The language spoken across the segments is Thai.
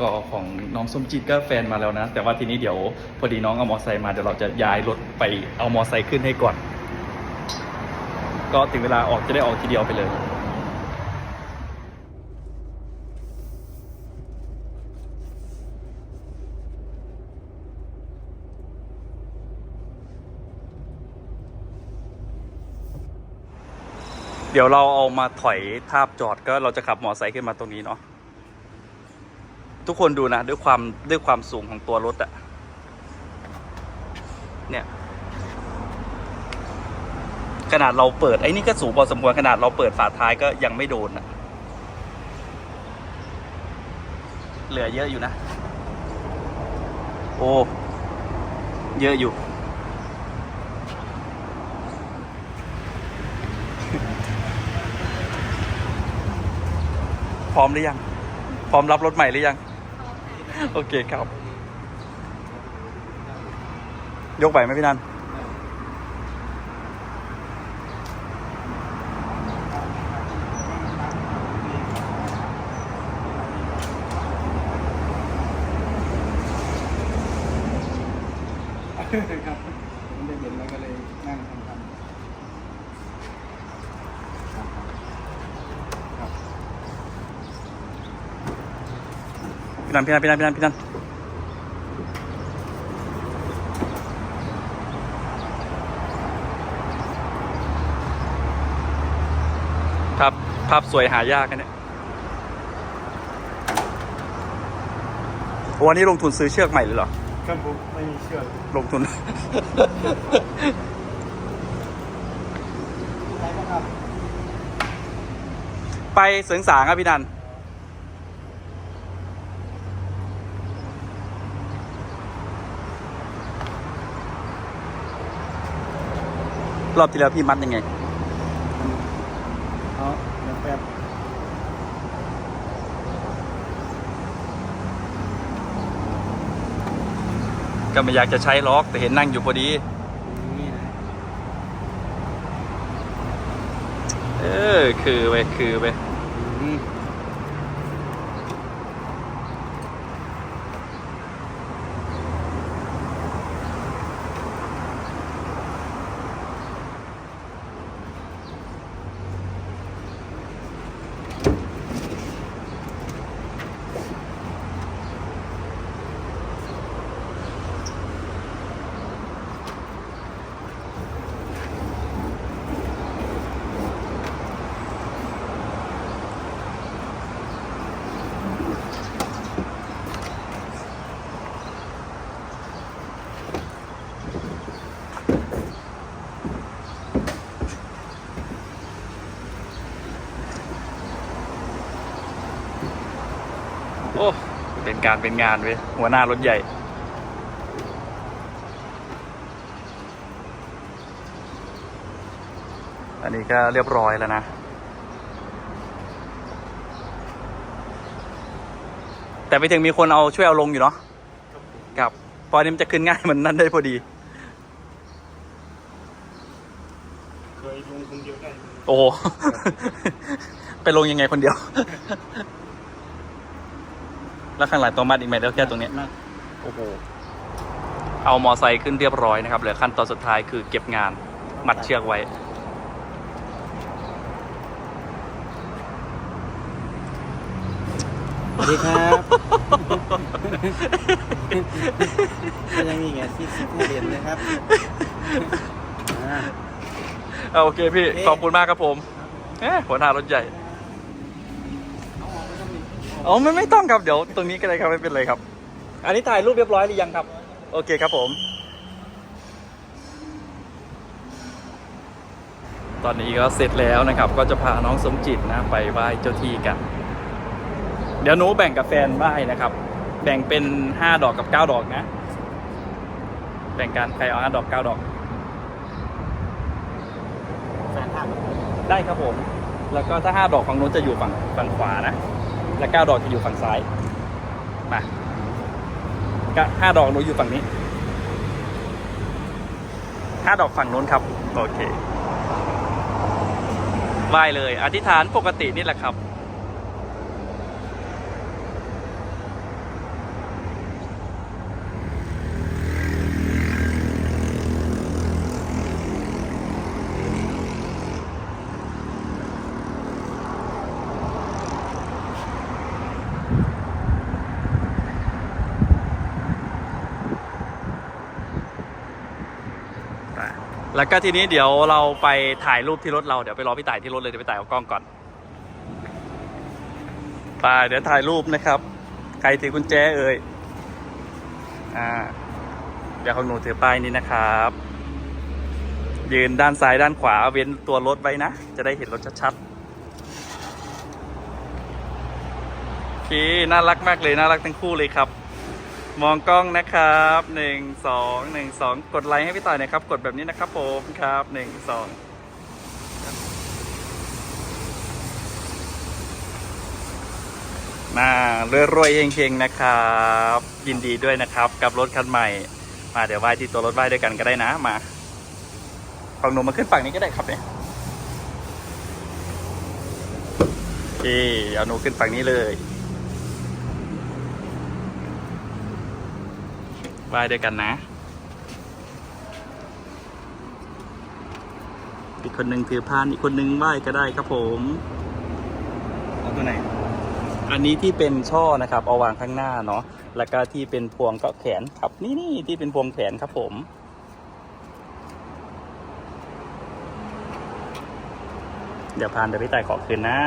ก็ของน้องส้มจีดก็แฟนมาแล้วนะ แต่ว่าทีนี้เดี๋ยวพอดีน้องเอามอไซค์มาเดี๋ยวเราจะย้ายรถไปเอามอไซค์ขึ้นให้ก่อน ก็ถึงเวลาออกจะได้ออกทีเดียวไปเลยเดี๋ยวเราเอามาถอยทาบจอดก็เราจะขับมอไซค์ขึ้นมาตรงนี้เนาะ ทุกคนดูนะ ด้วยความด้วยความสูงของตัวรถอะเนี่ยขนาดเราเปิดไอ้นี่ก็สูงพอสมควรขนาดเราเปิดฝาท้ายก็ยังไม่โดนอะเหลือเยอะอยู่นะ โอ้ เยอะอยู่ พร้อมหรือยัง พร้อมรับรถใหม่หรือยัง โอเคครับ ยกไหวไหมพี่นันครับผมได้เห็นแล้วก็เลยนั่งทำทำครับ พี่นันพี่นันพี่นันพี่นันพี่นันภาพภาพสวยหายากกันเนี่ยโอ้วันนี้ลงทุนซื้อเชือกใหม่เลยเหรอครับผมไม่มีเชือกลงทุนอะไรบ้างครับไปเสริงสางครับพี่นัน รอบที่แล้วพี่มัดยังไงเอาเดี๋ยวแป๊บก็ไม่อยากจะใช้ล็อกแต่เห็นนั่งอยู่พอดี นี่นะเออ คือไปคือไป อืม โอ้ เป็นการเป็นงานเว้ยหัวหน้ารถใหญ่ อันนี้ก็เรียบร้อยแล้วนะ แต่ไปถึงมีคนเอาช่วยเอาลงอยู่เนาะกับพออันนี้มันจะขึ้นง่ายเหมือนนั่นได้พอดี เคยลงคนเดียวได้ โอ้โห ไปลงยังไงคนเดียว แล้วข้างหลังตัวมัดอีกไหมแล้วแค่ตรงเนี้ยนะโอ้โหเอามอไซค์ขึ้นเรียบร้อยนะครับเหลือขั้นตอนสุดท้ายคือเก็บงานมัดเชือกไว้ สวัสดีครับยังมีไงที่ซิปให้เรียนนะครับอ่า เอาโอเคพี่ โอเค ขอบคุณมากครับผมเอ๊ะหัวหน้ารถใหญ่ อ๋อไม่ไม่ต้องครับเดี๋ยวตรงนี้ก็ได้ครับไม่เป็นไรครับ อันนี้ถ่ายรูปเรียบร้อยหรือยังครับ โอเคครับผม ตอนนี้ก็เสร็จแล้วนะครับ ก็จะพาน้องสมจิตนะไปไหว้เจ้าที่กัน เดี๋ยวหนูแบ่งกับแฟนไหว้นะครับ แบ่งเป็นห้าดอกกับเก้าดอกนะ แบ่งกันใครเอาห้าดอกเก้าดอก แฟนท่าได้ครับผม แล้วก็ถ้าห้าดอกฝั่งนู้นจะอยู่ฝั่งฝั่งขวานะ และ9ดอกจะอยู่ฝั่งซ้าย มาก็ห้าดอกหนูอยู่ฝั่งนี้ 5 ดอกฝั่งนู้นครับ โอเคไหวเลย อธิษฐานปกตินี่แหละครับ แล้วก็ทีนี้เดี๋ยวเราไปถ่ายรูปที่รถเราเดี๋ยวไปรอพี่ต่ายที่รถเลยเดี๋ยวพี่ต่ายเอากล้องก่อนไปเดี๋ยวถ่ายรูปนะครับ ใครถือกุญแจเอ่ยอ่าเดี๋ยวของหนูถือป้ายนี้นะครับ ยืนด้านซ้ายด้านขวาเว้นตัวรถไว้นะ จะได้เห็นรถชัดๆโอเคน่ารักมากเลยน่ารักทั้งคู่เลยครับ มองกล้องนะครับหนึ่งสองหนึ่งสองกดไลค์ให้พี่ต่อยนะครับ กดแบบนี้นะครับผมครับหนึ่งสองมารวยๆเฮงๆนะครับ ยินดีด้วยนะครับ กับรถคันใหม่ มาเดี๋ยวไหว้ที่ตัวรถไหว้ด้วยกันก็ได้นะมาฝั่งหนูมาขึ้นฝั่งนี้ก็ได้ครับเนี่ยโอเคเอาหนูขึ้นฝั่งนี้เลย ไหว้ด้วยกันนะอีกคนหนึ่งถือพานอีกคนหนึ่งไหว้ก็ได้ครับผมเอาตัวไหน อันนี้ที่เป็นช่อนะครับเอาวางข้างหน้าเนาะแล้วก็ที่เป็นพวงก็แขนครับนี่นี่ที่เป็นพวงแขนครับผมเดี๋ยวพานเดี๋ยวพี่ต่ายขอคืนนะ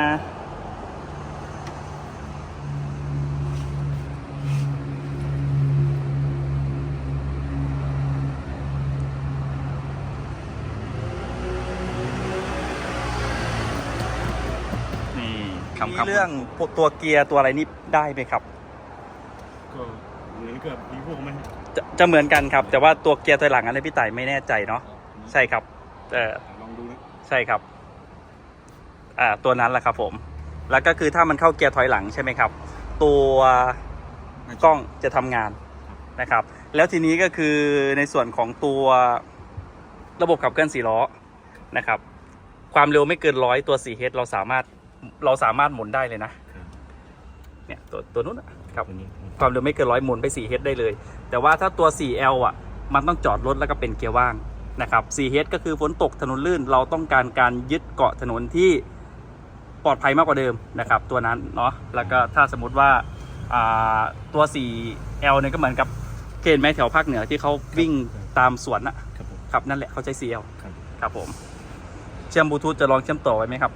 นี่คำคำเรื่องพวกตัวเกียร์ตัวอะไรนี่ได้ไหมครับ ก็เหมือนกับมีพวกไหมจะจะเหมือนกันครับ แต่ว่าตัวเกียร์ถอยหลังอะไรพี่ต่ายไม่แน่ใจเนาะใช่ครับเออลองดูนะใช่ครับ อ่าตัวนั้นแหละครับผม แล้วก็คือถ้ามันเข้าเกียร์ถอยหลังใช่ไหมครับ ตัวกล้องจะทำงานนะครับ แล้วทีนี้ก็คือในส่วนของตัวระบบขับเคลื่อนสี่ล้อนะครับ ความเร็วไม่เกินร้อยตัว 4H เราสามารถ เราสามารถหมุนได้เลยนะ เนี่ยตัวตัวนู้นอะครับตัวนี้ความเร็วไม่เกินร้อยหมุนไป 4H ได้เลย แต่ว่าถ้าตัว 4L อะ มันต้องจอดรถแล้วก็เป็นเกียร์ว่างนะครับ 4H ก็คือฝนตกถนนลื่น เราต้องการการยึดเกาะถนนที่ปลอดภัยมากกว่าเดิมนะครับ ตัวนั้นเนาะแล้วก็ถ้าสมมติว่าอ่าตัว 4L เนี่ยก็เหมือนกับเกณฑ์ไหมแถวภาคเหนือที่เขาวิ่งตามสวนอะครับผมครับนั่นแหละเขาใช้ 4L ครับครับผม เชื่อมบลูทูธจะลองเชื่อมต่อไว้ไหมครับ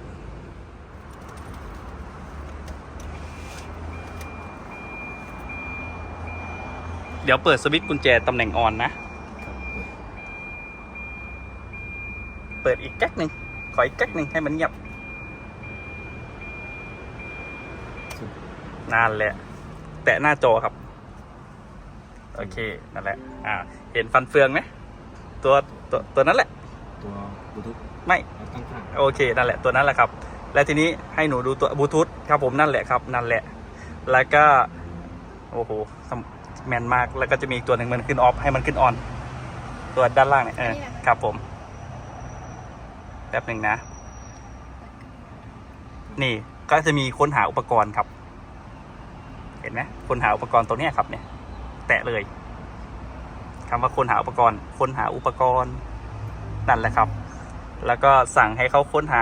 ดี๋ยวเปิดสวิตช์กุญแจตำแหน่งออนนะครับเปิดอีกแก๊กหนึ่งขออีกแก๊กหนึ่งให้มันเงียบสุดนานแหละ แตะหน้าจอครับ โอเค นั่นแหละ อ่า เห็นฟันเฟืองไหมตัวตัวตัวนั้นแหละ ตัวบลูทูธไม่เอาตั้งข้างโอเค นั่นแหละ ตัวนั้นแหละครับ และทีนี้ให้หนูดูตัวบลูทูธครับผมนั่นแหละครับ นั่นแหละ แล้วก็ โอ้โหสำ แมนมาก แล้วก็จะมีอีกตัวหนึ่งมันขึ้นออฟให้มันขึ้นออน ตัวด้านล่างเนี่ยเอออันนี้เหรอคะครับผมแป๊บหนึ่งนะ นี่ก็จะมีค้นหาอุปกรณ์ครับ เห็นไหมค้นหาอุปกรณ์ตัวเนี้ยครับเนี่ย แตะเลยคำว่าค้นหาอุปกรณ์ ค้นหาอุปกรณ์นั่นแหละครับ แล้วก็สั่งให้เขาค้นหา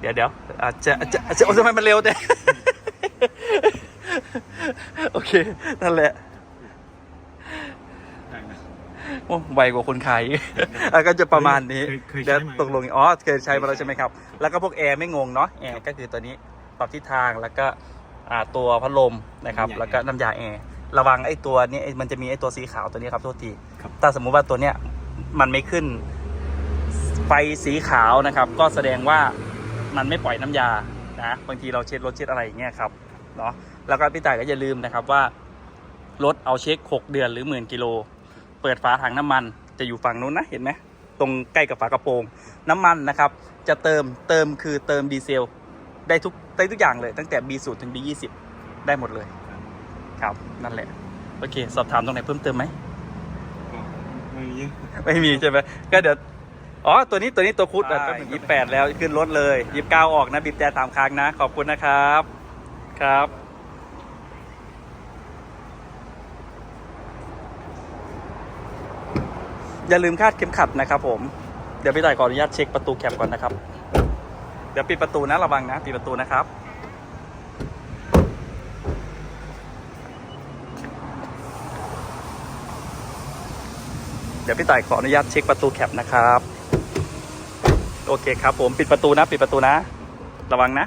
เดี๋ยวเดี๋ยวอาจจะอาจจะอาจจะโอ้ทำไมมันเร็วแต่ โอเค นั่นแหละได้นะโอ้ไวกว่าคนขายอะก็จะประมาณนี้เคยเคยใช้เดี๋ยวมาตกลงอ๋อเคยใช้มาแล้วใช่ไหมครับ แล้วก็พวกแอร์ไม่งงเนาะแอร์ก็คือตัวนี้ปรับทิศทางแล้วก็อ่าตัวพัดลมนะครับ แล้วก็น้ำยาแอร์ระวังไอ้ตัวนี้ไอ้มันจะมีไอ้ตัวสีขาวตัวนี้ครับโทษทีครับ ถ้าสมมุติว่าตัวเนี้ยมันไม่ขึ้น ไฟสีขาวนะครับ ก็แสดงว่ามันไม่ปล่อยน้ำยานะบางทีเราเช็ดรถเช็ดอะไรอย่างเงี้ยครับ เนาะแล้วก็พี่ต่ายก็อย่าลืมนะครับว่ารถเอาเช็ค 6 เดือนหรือหมื่นกิโล เปิดฝาถังน้ำมันจะอยู่ฝั่งนู้นนะเห็นไหมตรงใกล้กับฝากระโปรง น้ำมันนะครับ จะเติมเติมคือเติมดีเซลได้ทุกได้ทุกอย่างเลย ตั้งแต่ B0 ถึง B20 ได้หมดเลย ครับนั่นแหละ โอเค สอบถามตรงไหนเพิ่มเติมไหมก็ไม่มีไม่มีใช่ไหมก็เดี๋ยวอ๋อ ตัวนี้ตัวนี้ตัวคุดอะได้ก็เป็นยี่แปดแล้วขึ้นรถเลยยี่เก้าออกนะบีบแต่สามครั้งนะ ขอบคุณนะครับ ครับ อย่าลืมคาดเข็มขัดนะครับผม เดี๋ยวพี่ต่ายขออนุญาตเช็คประตูแคปก่อนนะครับ เดี๋ยวปิดประตูนะระวังนะปิดประตูนะครับเดี๋ยวพี่ต่ายขออนุญาตเช็คประตูแคปนะครับ โอเคครับผมปิดประตูนะ ปิดประตูนะ ระวังนะ